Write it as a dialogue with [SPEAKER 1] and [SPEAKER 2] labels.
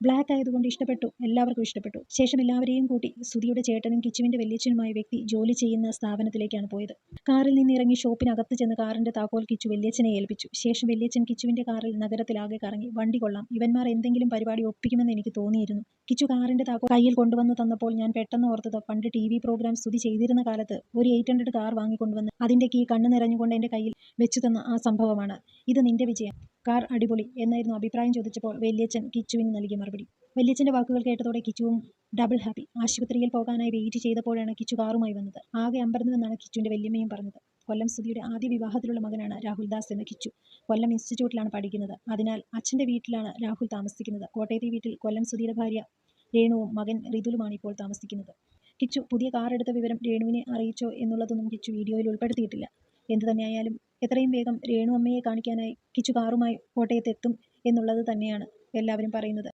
[SPEAKER 1] Black ആയതുകൊണ്ട് ഇഷ്ടപ്പെട്ടു. എല്ലാവർക്കും ഇഷ്ടപ്പെട്ടു. ശേഷം എല്ലാവരെയും കൂട്ടി സുധിയുടെ ചേട്ടനും കിച്ചുവിന്റെ വല്യച്ഛനുമായ വ്യക്തി ജോലി ചെയ്യുന്ന സ്ഥാപനത്തിലേക്കാണ് പോയത്. കാറിൽ നിന്ന് ഇറങ്ങി ഷോപ്പിനകത്ത് ചെന്ന് കാറിന്റെ താക്കോൽ കിച്ചു വല്യച്ഛനെ ഏൽപ്പിച്ചു. ശേഷം വല്യച്ഛൻ കിച്ചുവിന്റെ കാറിൽ നഗരത്തിലാകെ കറങ്ങി. വണ്ടി കൊള്ളാം. ഇവന്മാർ എന്തെങ്കിലും പരിപാടി ഒപ്പിക്കുമെന്ന് എനിക്ക് തോന്നിയിരുന്നു. കിച്ചു കാറിന്റെ താക്കോൽ കയ്യിൽ കൊണ്ടുവന്ന് തന്നപ്പോൾ ഞാൻ പെട്ടെന്ന് ഓർത്തത് പണ്ട് ടി വി പ്രോഗ്രാം സ്തുതി ചെയ്തിരുന്ന കാലത്ത് ഒരു എയ്റ്റ് ഹൺഡ്രഡ് കാർ വാങ്ങിക്കൊണ്ടുവന്ന് അതിന്റെ കീ കണ്ണ് നിറഞ്ഞുകൊണ്ട് എന്റെ കയ്യിൽ വെച്ചു തന്ന ആ സംഭവമാണ്. ഇത് നിന്റെ വിജയം. കാർ അടിപൊളി എന്നായിരുന്നു അഭിപ്രായം ചോദിച്ചപ്പോൾ വല്യച്ഛൻ കിച്ചുവിന് നൽകിയ മറുപടി. വല്യച്ഛന്റെ വാക്കുകൾ കേട്ടതോടെ കിച്ചുവും ഡബിൾ ഹാപ്പി ആശുപത്രിയിൽ പോകാനായി വെയിറ്റ് ചെയ്തപ്പോഴാണ് കിച്ചു കാറുമായി വന്നത്. ആകെ അമ്പരന്നുവെന്നാണ് കിച്ചുവിന്റെ വല്യമ്മയും പറഞ്ഞത്. കൊല്ലം സ്തുതിയുടെ ആദ്യ വിവാഹത്തിലുള്ള മകനാണ് രാഹുൽ ദാസ് എന്ന കിച്ചു. കൊല്ലം ഇൻസ്റ്റിറ്റ്യൂട്ടിലാണ് പഠിക്കുന്നത്. അതിനാൽ അച്ഛന്റെ വീട്ടിലാണ് രാഹുൽ താമസിക്കുന്നത്. കോട്ടയത്തെ വീട്ടിൽ കൊല്ലം സ്തുതിയുടെ ഭാര്യ രേണുവും മകൻ റിതുലുമാണ് ഇപ്പോൾ താമസിക്കുന്നത്. കിച്ചു പുതിയ കാർ എടുത്ത വിവരം രേണുവിനെ അറിയിച്ചോ? എന്നുള്ളതൊന്നും കിച്ചു വീഡിയോയിൽ ഉൾപ്പെടുത്തിയിട്ടില്ല. എന്തു തന്നെയായാലും എത്രയും വേഗം രേണു അമ്മയെ കാണിക്കാനായി കിച്ചു കാറുമായി കോട്ടയത്ത് എത്തും എന്നുള്ളത് തന്നെയാണ് എല്ലാവരും പറയുന്നത്.